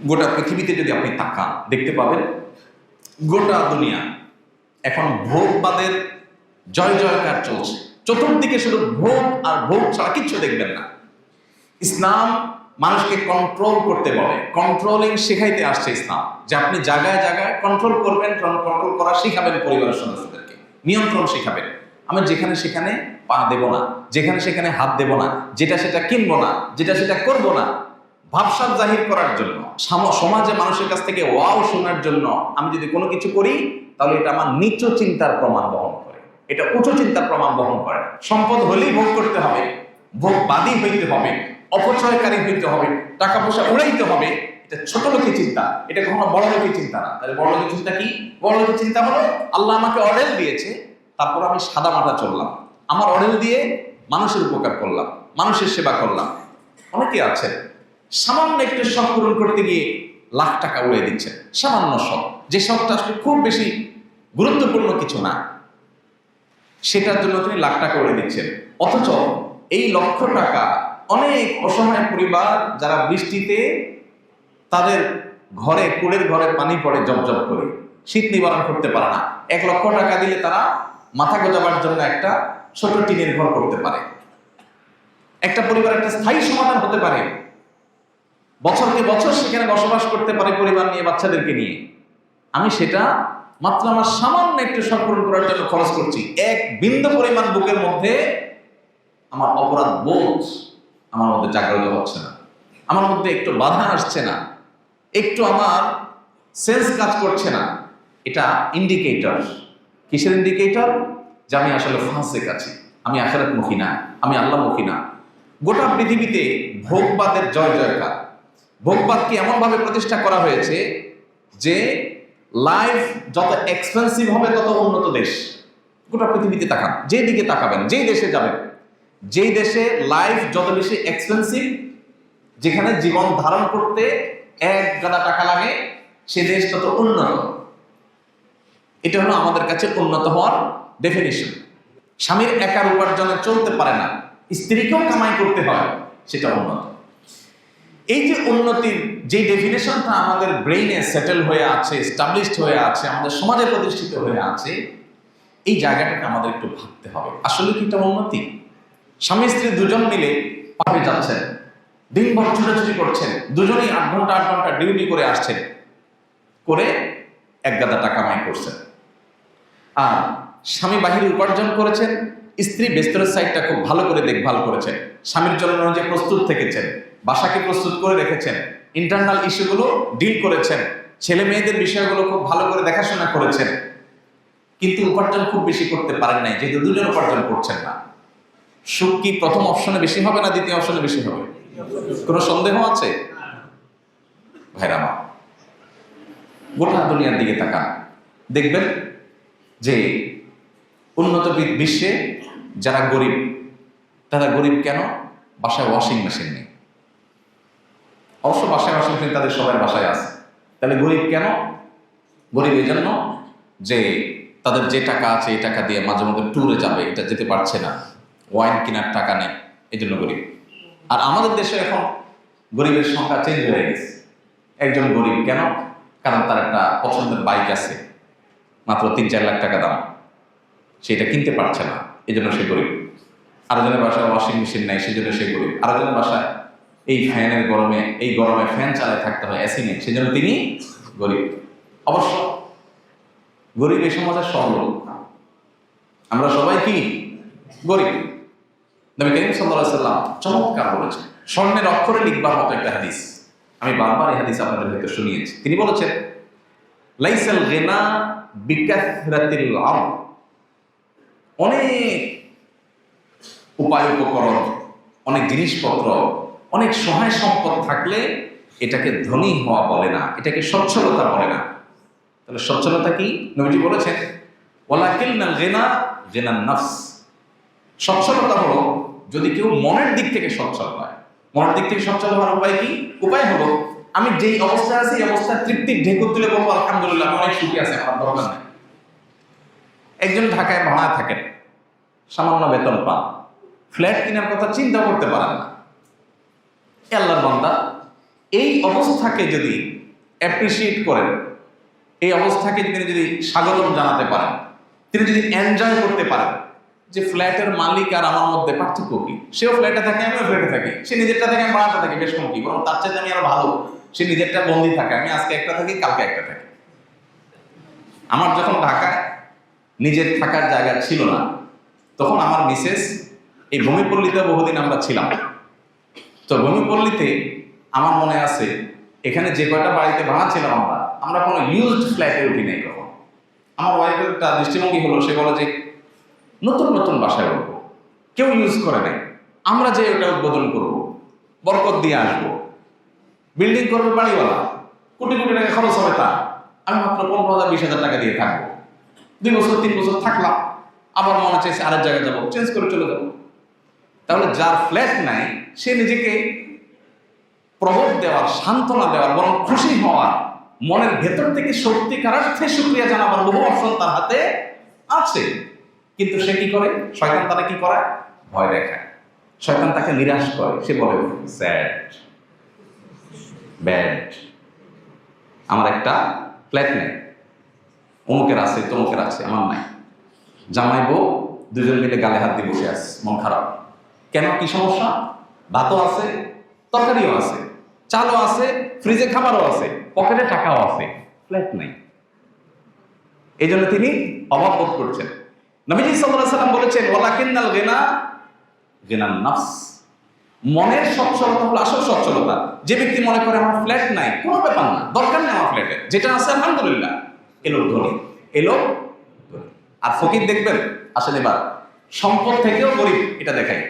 গোটা পৃথিবীতে যদি আপনি তাকান, দেখতে পাবেন গোটা দুনিয়া এখন ভোগবাদের জয় জয়কার চলছে। চতুর্দিকে শুধু ভোগ আর ভোগ ছাড়া কিচ্ছু দেখবেন না। ইসলাম মানুষকে কন্ট্রোল করতে বলে। কন্ট্রোলিং শেখাইতে আসছে ইসলাম যে আপনি জায়গায় জায়গায় কন্ট্রোল করবেন কন্ট্রোল করা শিখাবেন পরিবারের সদস্যদেরকে। নিয়ন্ত্রণ শিখাবেন। আমি যেখানে সেখানে পা দেব না, যেখানে সেখানে হাত দেব না, যেটা সেটা কিনবো না, যেটা সেটা করব না ভাবসাব জাহির করার জন্য সমাজে মানুষের কাছ থেকে ওয়াও শোনার জন্য আমি যদি কোনো কিছু করি, তাহলে এটা আমার নিচু চিন্তার প্রমাণ বহন করে। এটা উঁচু চিন্তার প্রমাণ বহন করে। সম্পদ হলেই ভোগ করতে হবে ভোগ ভোগবাদী হইতে হবে, অপচয়কারী হইতে হবে টাকা পয়সা উড়াইতে হবে, এটা ছোট লোকের চিন্তা। এটা কখনো বড় লোকের চিন্তা না। তাহলে বড় লোকের চিন্তা কি? বড় লোকের চিন্তা হলো, আল্লাহ আমাকে অর্ডেল দিয়েছে, তারপর আমি সাদা মাটা চললাম। আমার অর্ডেল দিয়ে মানুষের উপকার করলাম, মানুষের সেবা করলাম। অনেকে আছেন সামান্য একটু শখ পূরণ করতে গিয়ে লাখ টাকা উড়িয়ে দিচ্ছেন সামান্য শখ। যে শখটা আসলে খুব বেশি গুরুত্বপূর্ণ কিছু না। সেটার জন্য তিনি লাখ টাকা উড়িয়ে দিচ্ছেন। অথচ এই লক্ষ টাকা অনেক অসহায় পরিবার যারা বৃষ্টিতে তাদের ঘরে কুড়ের ঘরে পানি পড়ে জবজব করে, শীত নিবারণ করতে পারে না। এক লক্ষ টাকা দিলে তারা মাথা গোজাবার জন্য একটা ছোট টিনের ঘর করতে পারে। একটা পরিবার একটা স্থায়ী সমাধান হতে পারে। বছরকে বছর সেখানে বসবাস করতে পারে পরিবার নিয়ে, বাচ্চাদেরকে নিয়ে। আমি সেটা মাত্র আমার সামান্য একটু সম্পূর্ণ করার জন্য খরচ করছি। এক বিন্দু পরিমাণ বুকের মধ্যে আমার অপরাধ বোধ আমার মধ্যে জাগ্রত হচ্ছে না। আমার মধ্যে একটু বাধা আসছে না। একটু আমার সেন্স কাজ করছে না। এটা ইন্ডিকেটর কিসের ইন্ডিকেটর যে আমি আসলে ফাঁসেক আছি আমি আখেরাত মুখী না। আমি আল্লাহ মুখী না। গোটা পৃথিবীতে ভোগবাদের জয় জয়কার ভোগবাদকে এমনভাবে প্রতিষ্ঠা করা হয়েছে যে লাইফ যত এক্সপেন্সিভ হবে, তত উন্নত দেশ। গোটা পৃথিবীতে তাকান যেই দিকে তাকাবেন যেই দেশে যাবেন যেই দেশে লাইফ যত বেশি এক্সপেন্সিভ যেখানে জীবন ধারণ করতে এক গাদা টাকা লাগে, সে দেশ তত উন্নত। এটা হলো আমাদের কাছে উন্নত হওয়ার ডেফিনিশন স্বামীর একার উপার্জনে চলতে পারে না, স্ত্রীকেও কামাই করতে হয়, সেটা উন্নত। এই যে উন্নতির যে ডেফিনেশনটা আমাদের ব্রেইনে সেটেল হয়ে আছে স্টাবলিশড হয়ে আছে, আমাদের সমাজে প্রতিষ্ঠিত হয়ে আছে, এই জায়গাটাকে আমাদের একটু ভাবতে হবে। আসলে কি এটা উন্নতি? স্বামী স্ত্রী দুজন মিলে পাবে যাচ্ছেন, দিনভর ছুটাছুটি করছেন, দুজনেই আট ঘণ্টা আট ঘণ্টা ডিউটি করে আসছেন, করে এক গাদা টাকা কামাই করছেন। আর স্বামী বাহিরে উপার্জন করেছেন, স্ত্রী বেস্তরের সাইডটা খুব ভালো করে দেখভাল করেছেন, স্বামীর জন্য যে প্রস্তুত থেকেছেন। বাসাকে প্রস্তুত করে রেখেছেন। ইন্টারনাল ইস্যুগুলো ডিল করেছেন। ছেলে মেয়েদের বিষয়গুলো খুব ভালো করে দেখাশোনা করেছেন। কিন্তু উপার্জন খুব বেশি করতে পারেন নাই, যেহেতু দুজন উপার্জন করছেন না। সুখ কি প্রথম অপশনে বেশি হবে না দ্বিতীয় অপশনে বেশি হবে? কোনো সন্দেহ আছে? ভাইরা মা গোটা দুনিয়ার দিকে তাকান। দেখবেন যে উন্নত বিশ্বে যারা গরিব, তারা গরিব কেন? বাসায় ওয়াশিং মেশিন নেই। অবশ্য বাসায় ওয়াশিং মেশিন তাদের সবার বাসায় আছে। তাহলে গরিব কেন? গরিব এই জন্য যে তাদের যে টাকা আছে, এই টাকা দিয়ে মাঝে মধ্যে ট্যুরে যাবে, এটা যেতে পারছে না। ওয়াইন কেনার টাকা নেই এই জন্য গরিব। আর আমাদের দেশে এখন গরিবের সংখ্যা চেঞ্জ হয়ে গেছে। একজন গরিব কেন? কারণ তার একটা পছন্দের বাইক আছে, মাত্র তিন চার লাখ টাকা দাম। সেটা কিনতে পারছে না এই জন্য সে গরিব। আরও জনের বাসায় ওয়াশিং মেশিন নেই সেই জন্য সে গরিব। আরও আরেকজনের বাসায় এই ফ্যানের গরমে, এই গরমে ফ্যান চালায় থাকতে হয় এসি নেই সেজন্য তিনি গরিব। অবশ্য গরিব এই সমাজের সব লোক। আমরা সবাই কি? গরিব। নবী করিম সাল্লাল্লাহু সাল্লাম চমৎকার স্বর্ণের অক্ষরে লিখবার মতো একটা হাদিস। আমি বারবার এই হাদিস আপনাদের হয়তো শুনিয়েছি। তিনি বলেছেন, লাইসাল গেনা বিকাথরাতিল আরদ। অনেক উপায়, উপকরণ, অনেক জিনিসপত্র অনেক সহায় সম্পদ থাকলে এটাকে ধনী হওয়া বলে না, এটাকে সচ্ছলতা বলে না। তাহলে সচ্ছলতা কি? নবীজি বলেছেন ওয়ালাকিল না গেনা, গেনান নফস। সচ্ছলতা হলো যদি কেউ মনের দিক থেকে সচ্ছল হয়। মনের দিক থেকে সচ্ছল হওয়ার উপায় কি? উপায় হলো, আমি যেই অবস্থায় আছি, এই অবস্থায় তৃপ্তির ঢেকুর তুলে বলব, আলহামদুলিল্লাহ অনেক সুখী আছে, আমার দরকার নেই। একজন ঢাকায় ভাড়া থাকেন, সামান্য বেতন পান। ফ্ল্যাট কেনার কথা চিন্তা করতে পারেন না। আল্লাহর বান্দা, এই অবস্থাকে যদি অ্যাপ্রিসিয়েট করেন, এই অবস্থাকে তিনি যদি স্বাগতম জানাতে পারেন, তিনি যদি এনজয় করতে পারেন, যে ফ্ল্যাটের মালিক আর আমার মধ্যে পার্থক্য কি? সেও ফ্ল্যাটে থাকে, আমিও ফ্ল্যাটে থাকি। সে নিজেরটা থাকে, আমি বাড়াতে থাকি, বেশ কম বরং তার চাইতে আমি আরও ভালো। সে নিজেরটা বন্দি থাকে, আমি আজকে একটা থাকি, কালকে একটা থাকি। আমার যখন ঢাকায় নিজের থাকার জায়গা ছিল না, তখন আমার মিসেস এই ভূমিপল্লীতে বহুদিন আমরা ছিলাম। তো ভূমিপল্লীতে আমার মনে আছে, এখানে যে কয়টা বাড়িতে ভাড়া ছিলাম আমরা আমরা কোনো ইউজড ফ্ল্যাটে উঠি নাই কখন। আমার ওয়াইফের একটা দৃষ্টিভঙ্গি হলো, সে বলে যে, নতুন নতুন বাসায় উঠবো। কেউ ইউজ করে নাই। আমরা যে ওটা উদ্বোধন করব, বরকত দিয়ে আসব। বিল্ডিং করবে বাড়িওয়ালা, কোটি কোটি টাকা খরচ হবে তা আমি মাত্র পনেরো হাজার, বিশ হাজার টাকা দিয়ে থাকব। দুই বছর, তিন বছর থাকলাম। আবার মনে চাইছে আরেক জায়গায় যাব চেঞ্জ করে চলে যাব। তাহলে যার ফ্ল্যাট নাই, সে নিজেকে প্রবোধ দেওয়ার, সান্ত্বনা দেওয়ার, বরং খুশি হওয়ার, মনের ভেতর থেকে সত্যিকার অর্থে শুক্রিয়া জানাবার বহু অপশন তার হাতে আছে। কিন্তু সে কি করে? শয়তান তারা কি করে ভয় দেখায়। শয়তান তাকে নিরাশ করে। সে বলে স্যাড ব্যাড আমার একটা ফ্ল্যাট নেই। অমুকের আছে, তমুকের আছে, আমার নাই। জামাই বউ, দুজন মিলে গালে হাত দিয়ে বসে আছে। মন খারাপ। কেন? কি সমস্যা? ভাতও আছে, তরকারিও আছে, চালও আছে ফ্রিজে খাবারও আছে পকেটে টাকাও আছে ফ্ল্যাট নাই। এই জন্য তিনি অভাব বোধ করছেন। নবীজি সাল্লাম বলেছেন, ওয়ালাকিন্নাল গেনা, গেনান নাফস। মনের সচ্ছলতা হলো আসল সচ্ছলতা। যে ব্যক্তি মনে করে, আমার ফ্ল্যাট নাই, কোনো ব্যাপার না, দরকার নেই আমার ফ্ল্যাটে যেটা আছে, আলহামদুলিল্লাহ এলো ধনী এলো আর ফকির দেখবেন আসেন এবার সম্পদ থেকেও গরিব, এটা দেখাই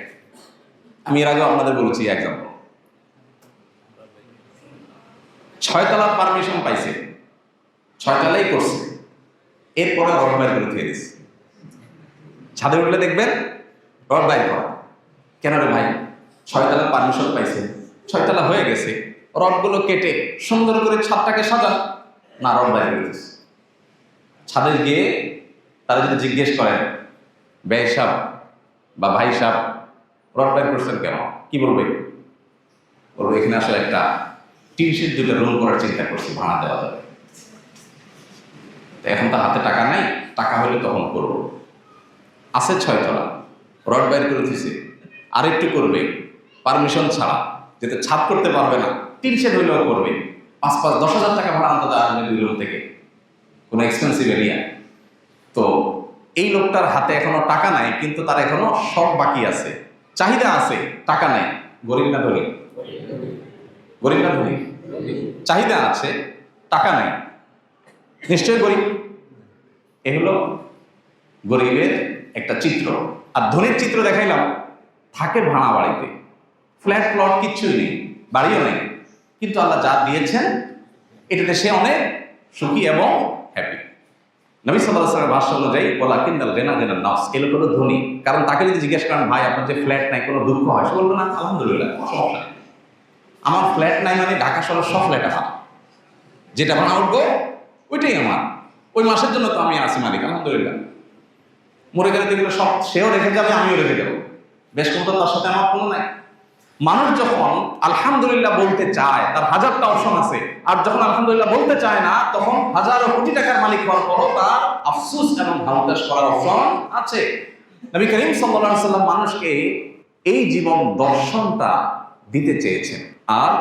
আমি এর আগেও আপনাদের বলেছি এক্সাম্পল ছয়তলার পারমিশন পাইছে। ছয়তলাই করছে। এরপরে রড বাইর করে থুয়ে দিচ্ছে ছাদে উঠলে দেখবেন রড বাইর করা। কেন রে ভাই? ছয়তলার পারমিশন পাইছে। ছয়তলা হয়ে গেছে। রডগুলো কেটে সুন্দর করে ছাদটাকে সাজান না, রড বাইর করে দিচ্ছে ছাদে গিয়ে তারা যদি জিজ্ঞেস করেন, ব্যয় সাহ বা ভাই সাহ বাইর করছেন কেন? কি বলবে? বলব, এখানে আসলে একটা টিনশের দুটো রুম করার চিন্তা করছি, ভাড়া দেওয়া যাবে। এখন তো হাতে টাকা নাই, টাকা হলে তখন করব। আছে ছয়তলা রড বাইর করে দিছে। আর একটু করবে পারমিশন ছাড়া, যেতে ছাপ করতে পারবে না তিন শেড হইলেও করবে। পাঁচ পাঁচ দশ হাজার টাকা ভাড়া আনতে আসবে দুই থেকে। কোনো এক্সপেন্সিভ এরিয়া তো এই লোকটার হাতে এখনও টাকা নাই, কিন্তু তার এখনও শখ বাকি আছে। চাহিদা আছে, টাকা নাই। গরিব না ধনী গরিব না ধনী চাহিদা আছে, টাকা নাই। নিশ্চয় গরিব? এ হলো গরিবের একটা চিত্র। আর ধনীর চিত্র দেখাইলাম। থাকে ভাড়া বাড়িতে। ফ্ল্যাট, প্লট কিচ্ছুই নেই, বাড়িও নেই। কিন্তু আল্লাহ যা দিয়েছেন, এটাতে সে অনেক সুখী এবং হ্যাপি নবী সাল্লাহ সাল্লামের ভাষ্য অনুযায়ী বলা কিন্দাল গেনা গেনা নাস এলো কোনো ধনী। কারণ তাকে যদি জিজ্ঞেস করেন, ভাই, আপনার যে ফ্ল্যাট নাই, কোনো দুঃখ হয়? সে বলবে, না, আলহামদুলিল্লাহ, কোনো সমস্যা নেই। আমার ফ্ল্যাট নাই মানে ঢাকা শহরের সব ফ্ল্যাট আমার যেটা ভাড়া উঠবো ওইটাই আমার। ওই মাসের জন্য তো আমি আছি মালিক, আলহামদুলিল্লাহ। মরে গেলে দেখলে সব সেও রেখে যাবে, আমিও রেখে যাব। বেশ মতো তার সাথে আমার কোনো নাই। মানুষ যখন আলহামদুলিল্লাহ বলতে চায়, তার হাজারটা অপশন আছে। আর যখন আলহামদুলিল্লাহ বলতে চায় না, তখন হাজারো কোটি টাকার মালিক হওয়ার পরও তার আফসুস এবং হালতাস করার অপশন আছে। নবী করিম সাল্লাল্লাহু সাল্লাম মানুষকে এই জীবন দর্শনটা দিতে চেয়েছেন। আর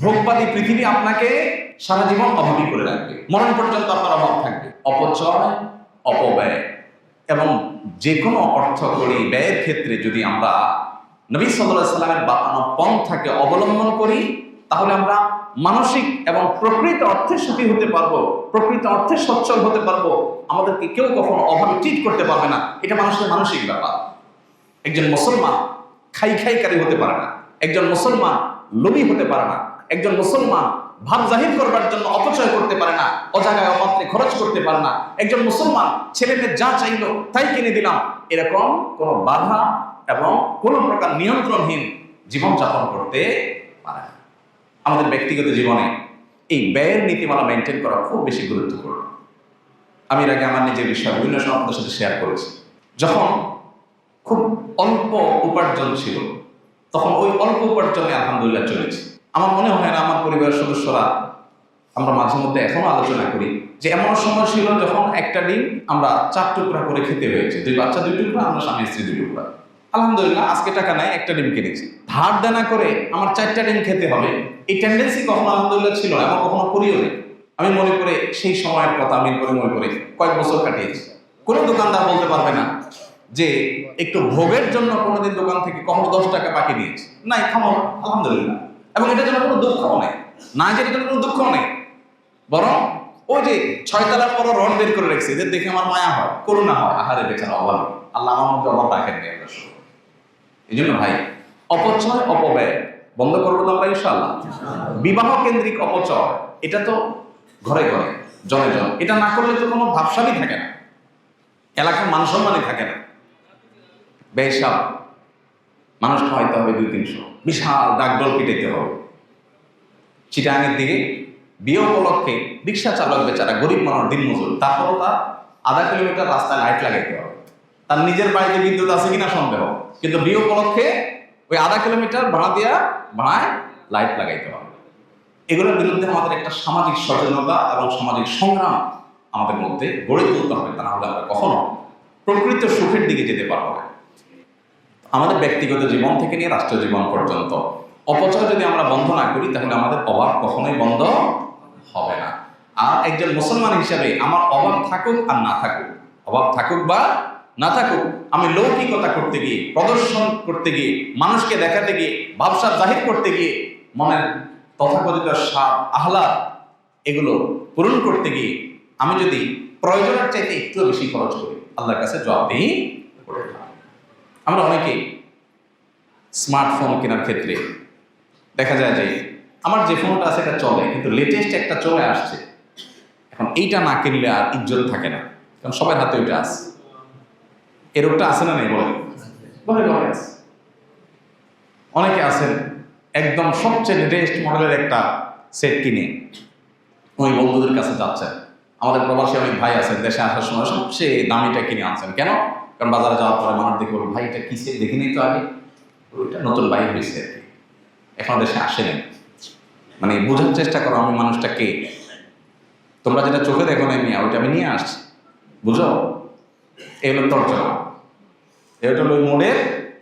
ভোগবাদী পৃথিবী আপনাকে সারা জীবন অভাবী করে রাখবে। মরণ পর্যন্ত আপনার অভাব থাকবে। অপচয়, অপব্যয়। এবং যে কোনো অর্থ করি ব্যয়ের ক্ষেত্রে যদি আমরা নবী সাল্লাহ সাল্লামের বাতানো পন্থাকে অবলম্বন করি, তাহলে আমরা মানসিক এবং প্রকৃত অর্থে সুখী হতে পারব, প্রকৃত অর্থে সচ্ছল হতে পারব। আমাদেরকে কেউ কখনো অভাবে ট্রিট করতে পারবে না। এটা মানুষের মানসিক ব্যাপার। একজন মুসলমান খাই খাইকারী হতে পারে না। একজন মুসলমান লোভী হতে পারে না। একজন মুসলমান ভাব জাহির করবার জন্য অপচয় করতে পারে না। অজাগায় অপাত্রে খরচ করতে পারে না। একজন মুসলমান ছেলেকে যা চাইলো তাই কিনে দিলাম। এরকম কোনো বাধা এবং কোনো প্রকার নিয়ন্ত্রণহীন জীবনযাপন করতে পারে না। আমাদের ব্যক্তিগত জীবনে এই ব্যয়ের নীতিমালা মেনটেন করা খুব বেশি গুরুত্বপূর্ণ। আমি এর আগে আমার নিজের বিষয় বিভিন্ন সময় সাথে শেয়ার করেছি। যখন খুব অল্প উপার্জন ছিল, তখন ওই অল্প উপার্জনে আলহামদুলিল্লাহ চলেছে। আমার মনে হয় না, আমার পরিবারের সদস্যরা আমরা মাঝে মধ্যে এখনও আলোচনা করি যে এমন সময় ছিল যখন একটা ডিম আমরা চার টুকরা করে খেতে হয়েছে। দুই বাচ্চা, দুই টুকরা, আমরা স্বামী, স্ত্রী দুই টুকরা। আলহামদুলিল্লাহ, আজকে টাকা নাই, একটা ডিম কিনেছি। ধার দেনা করে আমার চারটা ডিম খেতে হবে। এই টেন্ডেন্সি কখনো আলহামদুলিল্লাহ ছিল না, আমার কখনো করিও নেই। আমি মনে করে সেই সময়ের কথা আমি করে মনে করে কয়েক বছর কাটিয়েছি। কোনো দোকানদার বলতে পারবে না যে, একটু ভোগের জন্য কোনোদিন দোকান থেকে কখনো দশ টাকা বাকি দিয়েছে নাই খামো আলহামদুলিল্লাহ। এবং এটার জন্য কোনো দুঃখও নেই। না যেটার জন্য কোনো দুঃখও নেই। বরং ওই যে ছয়তলার পর রড বের করে রেখেছে, এদের দেখে আমার মায়া হয়, করুণা হয়। আহারে বেচারা অভাব আল্লাহ আমার মধ্যে অভাব রাখেন। এই জন্য ভাই, অপচয়, অপব্যয়, বন্ধ করব তো আমরা ইনশাল্লাহ বিবাহ কেন্দ্রিক অপচয়, এটা তো ঘরে ঘরে, জনে জন। এটা না করলে তো কোনো ভাবসাবই থাকে না। এলাকার মান সম্মানই থাকে না। বেসাব মানুষ খাওয়াইতে হবে দুই তিনশো। বিশাল ডাকডোল পিটাইতে হবে। চিটাঙের দিকে, বিয়ে উপলক্ষে রিক্সা চালক বেচারা, গরিব মানুষ দিন মজুর তারপরও তার আধা কিলোমিটার রাস্তায় লাইট লাগাইতে হবে। তার নিজের বাড়িতে বিদ্যুৎ আছে কিনা সন্দেহ। কিন্তু বিয়ে উপলক্ষে ওই আধা কিলোমিটার ভাড়া দিয়া ভাড়ায় লাইট লাগাইতে হবে। এগুলোর বিরুদ্ধে আমাদের একটা সামাজিক সচেতনতা এবং সামাজিক সংগ্রাম আমাদের মধ্যে গড়ে তুলতে হবে, তা না হলে আমরা কখনো প্রকৃত সুখের দিকে যেতে পারব না। আমাদের ব্যক্তিগত জীবন থেকে নিয়ে রাষ্ট্রীয় জীবন পর্যন্ত, অপচয় যদি আমরা বন্ধ না করি, তাহলে আমাদের অভাব কখনোই বন্ধ হবে না। আর একজন মুসলমান হিসাবে আমার অভাব থাকুক আর না থাকুক, অভাব থাকুক বা না থাকুক, আমি লৌকিকতা করতে গিয়ে, প্রদর্শন করতে গিয়ে, মানুষকে দেখাতে গিয়ে ব্যবসা জাহির করতে গিয়ে, মনের তথাকথিত স্বাদ, আহ্লাদ, এগুলো পূরণ করতে গিয়ে, আমি যদি প্রয়োজনের চাইতে একটু বেশি খরচ করি, আল্লাহর কাছে জবাবদিহি করে আমরা অনেকে স্মার্টফোন কেনার ক্ষেত্রে দেখা যায় যে, আমার যে ফোনটা আছে এটা চলে, কিন্তু লেটেস্ট একটা চলে আসছে। এখন এইটা না কিনলে আর ইজ্জত থাকে না, কারণ সবার হাতে ওইটা আছে। এর রোগটা আছে না নেই বলে অনেকে আছেন, একদম সবচেয়ে লেটেস্ট মডেলের একটা সেট কিনে। ওই বন্ধুদের কাছে যাচ্ছেন। আমাদের প্রবাসী অনেক ভাই আছেন, দেশে আসার সময় সবচেয়ে দামিটা কিনে আনছেন। কেন? কারণ বাজারে যাওয়ার পরে মানুষ দেখে বলব ভাই, এটা কিসে দেখে নেই তো আগে। ওইটা নতুন বাইক হয়েছে আর কি। এখন দেশে আসেনি। মানে বোঝার চেষ্টা করো, আমি মানুষটা কে তোমরা যেটা চোখে দেখো না মিয়া, ওইটা আমি নিয়ে আসছি। বুঝো? এই হলো তর্জমা এটা হলো মোড়ের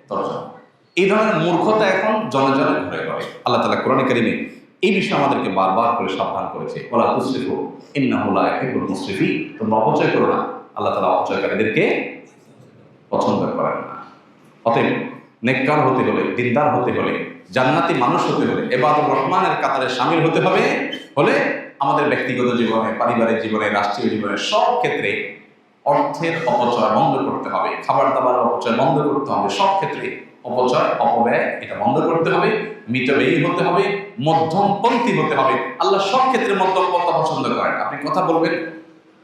তর্জমা এই ধরনের মূর্খতা এখন জনে জনে ঘুরে ঘরে। আল্লাহ তালা কোরআন কারিমে এই বিষয়ে আমাদেরকে বারবার করে সাবধান করেছে। ওলা তুসরিফু ইন্নাহুলা হিবুল মুসরিফি। তোমরা অপচয় করো না। আল্লাহ তালা অপচয়কারীদেরকে পছন্দ করেন না। অতএব নেককার হতে হলে, দিনদার হতে হলে, জান্নাতি মানুষ হতে হলে, এবাদুর রহমানের কাতারে সামিল হতে হবে। হলে আমাদের ব্যক্তিগত জীবনে, পারিবারিক জীবনে, রাষ্ট্রীয় জীবনে সব ক্ষেত্রে অর্থের অপচয় বন্ধ করতে হবে খাবার দাবার অপচয় বন্ধ করতে হবে, সব ক্ষেত্রে অপচয়, অপব্যয়, এটা বন্ধ করতে হবে, মিতব্যয়ী হতে হবে, মধ্যমপন্থী হতে হবে। আল্লাহ সব ক্ষেত্রে মধ্যমপন্থা পছন্দ করেন। আপনি কথা বলবেন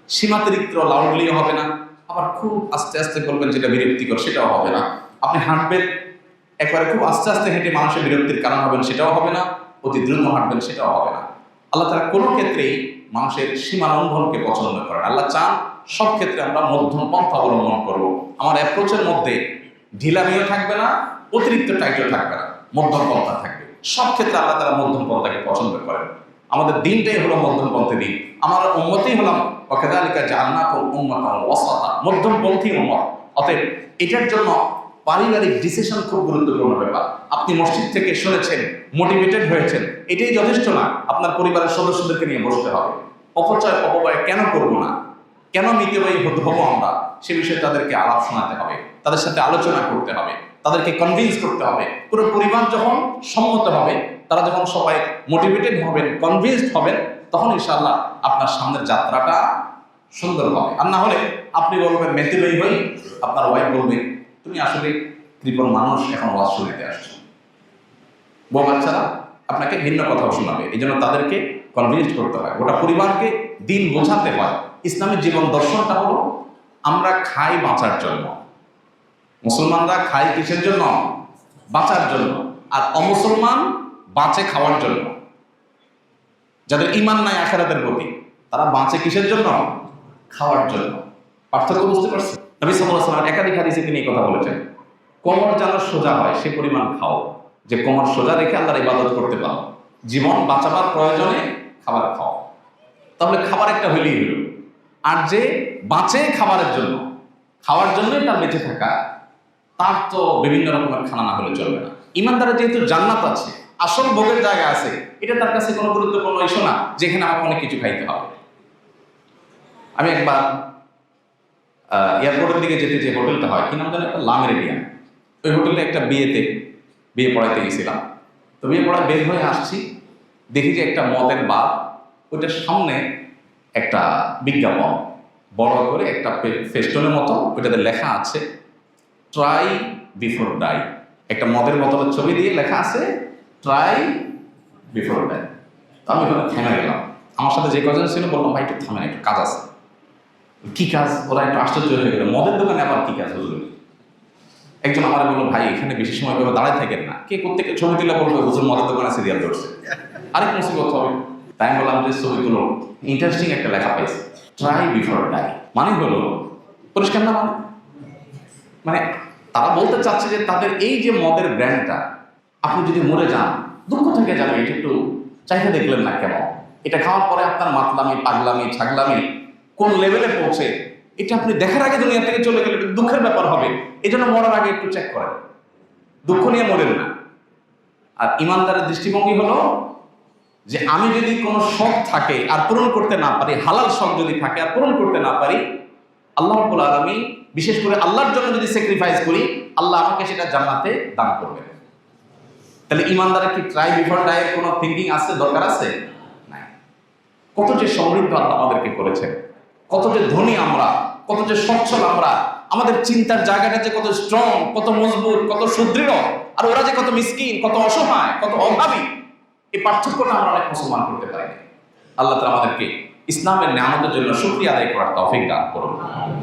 সীমাতিরিক্ত লাউডলিও হবে না, আবার খুব আস্তে আস্তে বলবেন যেটা বিরক্তিকর, সেটাও হবে না। আপনি হাঁটবেন, একবারে খুব আস্তে আস্তে হেঁটে মানুষের বিরক্তির কারণ হবেন, সেটাও হবে না। অতি দ্রুত হাঁটবেন, সেটাও হবে না। আল্লাহ তারা কোনো ক্ষেত্রেই মানুষের সীমা লঙ্ঘনকে পছন্দ করেন আল্লাহ চান সব ক্ষেত্রে আমরা মধ্যম পন্থা অবলম্বন করব। আমার অ্যাপ্রোচের মধ্যে ঢিলামিও থাকবে না, অতিরিক্ত টাইটও থাকবে না, মধ্যম পন্থা থাকবে। সব ক্ষেত্রে আল্লাহ তারা মধ্যম পন্থাকে পছন্দ করেন। আমাদের দিনটাই হলো মধ্যম পন্থী দিন। আমার উন্মতেই হলাম অকেদালিকা জান্না উম্মত ওয়াসাতা মধ্যমপন্থী উম্মত। অতএব এটার জন্য পারিবারিক ডিসিশন খুব গুরুত্বপূর্ণ ব্যাপার। আপনি মসজিদ থেকে শুনেছেন মোটিভেটেড হয়েছেন, এটাই যথেষ্ট না। আপনার পরিবারের সদস্যদেরকে নিয়ে বসতে হবে। অপচয়, অপব্যয় কেন করব না? কেন মিতব্যয়ী হতে হব আমরা? সে বিষয়ে তাদেরকে আলাপ শোনাতে হবে, তাদের সাথে আলোচনা করতে হবে, তাদেরকে কনভিন্স করতে হবে। পুরো পরিবার যখন সম্মত হবে, তারা যখন সবাই মোটিভেটেড হবেন কনভিন্সড হবেন, তখন ইনশাআল্লাহ আপনার সামনের যাত্রাটা সুন্দর হবে। আর না হলে আপনি বলবেন মেথিলই হই আপনার ওয়াইফ বলবে, তুমি আসলে কৃপণ মানুষ, এখন ওয়াজ শুনতে আসছো। বউ বাচ্চারা আপনাকে ভিন্ন কথা শোনাবে এই জন্য তাদেরকে কনভিন্স করতে হয়। গোটা পরিবারকে দিন বোঝাতে হয়। ইসলামের জীবন দর্শনটা হলো আমরা খাই বাঁচার জন্য। মুসলমানরা খায় কিসের জন্য? বাঁচার জন্য। আর অমুসলমান বাঁচে খাওয়ার জন্য। যাদের ইমান নাই আখেরাতের প্রতি, তারা বাঁচে কিসের জন্য? খাওয়ার জন্য। পার্থক্য বুঝতে পারছেন? নবী আলাইহি একাধিক হাদিসে তিনি এই কথা বলেছেন। কোমর যেন সোজা হয়, সে পরিমাণ খাও। যে কোমর সোজা রেখে আল্লাহর ইবাদত করতে পারো। জীবন বাঁচাবার প্রয়োজনে খাবার খাও। তাহলে খাবার একটা হইলেই হলো। আর যে বাঁচে খাবারের জন্য, খাওয়ার জন্যই তার বেঁচে থাকা, তার তো বিভিন্ন রকমের খানা না হলে চলবে না। ইমানদারের যেহেতু জান্নাত আছে, আসল ভোগের জায়গা আছে, এটা তার কাছে কোনো গুরুত্বপূর্ণ ইস্যু না, যেখানে আমাকে অনেক কিছু খাইতে হবে। আমি একবার এয়ারপোর্টের দিকে যেতে যে হোটেলটা হয়, কি নাম জানি একটা? লামেরিডিয়ান ওই হোটেলে একটা বিয়েতে, বিয়ে পড়াইতে গেছিলাম। তো বিয়ে পড়া বের হয়ে আসছি, দেখি যে একটা মদের বার, ওইটার সামনে একটা বিজ্ঞাপন, বড় করে একটা ফেস্টনের মতো, ওইটাতে লেখা আছে ট্রাই বিফোর ডাই একটা মদের বোতলের ছবি দিয়ে লেখা আছে ট্রাই বিফোর ডাই আমি ওখানে থেমে গেলাম। আমার সাথে যে কজন ছিল, বললাম, ভাই, একটু থামেন, একটু কাজ আছে। কি কাজ? ওরা একটু আশ্চর্য হয়ে গেল। মদের দোকানে আবার কি কাজ, হুজুর? একজন আমার বলল, ভাই, এখানে বেশি সময় দাঁড়ায় থাকেন না। কে কোথেকে ছবি তুলে বলবে, হুজুর মদের দোকানে সিরিয়াল ধরছে? আরেক মুসিবত হবে। তাই বললাম যে ছবিগুলো ইন্টারেস্টিং একটা লেখা পাইছে ট্রাই বিফোর ডাই মানে হলো, পরিষ্কার না মানে? মানে তারা বলতে চাচ্ছে যে তাদের এই যে মদের ব্র্যান্ডটা আপনি যদি মরে যান, দুঃখ থেকে যাবে, এটা একটু চাইতে দেখলেন না কেন? এটা খাওয়ার পরে আপনার মাতলামি, পাগলামি, ছাগলামি কোন লেভেলে পৌঁছে, এটা আপনি দেখার আগে দুনিয়া থেকে চলে গেলে দুঃখের ব্যাপার হবে। এই জন্য মরার আগে একটু চেক করেন। দুঃখ নিয়ে মরেন না। আর ইমানদারের দৃষ্টিভঙ্গি হলো যে আমি যদি কোনো শখ থাকে আর পূরণ করতে না পারি, হালাল শখ যদি থাকে আর পূরণ করতে না পারি, আল্লাহ আলামিন বিশেষ করে আল্লাহর জন্য যদি স্যাক্রিফাইস করি, আল্লাহ আমাকে সেটা জান্নাতে দান করবেন তাহলে ইমানদারের কি ট্রাই বিফোর ডায়ের কোনো থিঙ্কিং আছে, দরকার আছে? নাই। কত যে সমৃদ্ধ আল্লাহ আমাদেরকে করেছেন, কত যে ধনী আমরা, কত যে সচ্ছল আমরা, আমাদের চিন্তার জায়গাটা যে কত স্ট্রং কত মজবুত, কত সুদৃঢ়, আর ওরা যে কত মিসকিন কত অসহায়, কত অভাবী এই পার্থক্যটা আমরা অনেক মুসলমান করতে পারি। আল্লাহ তাআলা আমাদেরকে ইসলামের নামতের জন্য শুকরিয়া আদায় করার তৌফিক দান করুন।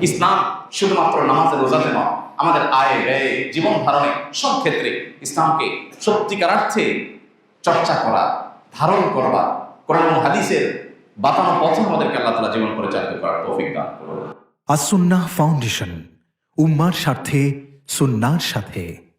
ইসলাম শুধুমাত্র নামাজের রোজাতে নয়, আমাদের আয়, ব্যয়, জীবন ধারণে সব ক্ষেত্রে ইসলামকে সত্যিকারার্থে চর্চা করা, ধারণ করবা, কোরআন হাদিসের বাতানো পথে আমাদেরকে আল্লাহ তাআলা জীবন পরিচালিত করার তৌফিক দান করুন। আসুন্নাহ ফাউন্ডেশন, উম্মার স্বার্থে, সুন্নার সাথে।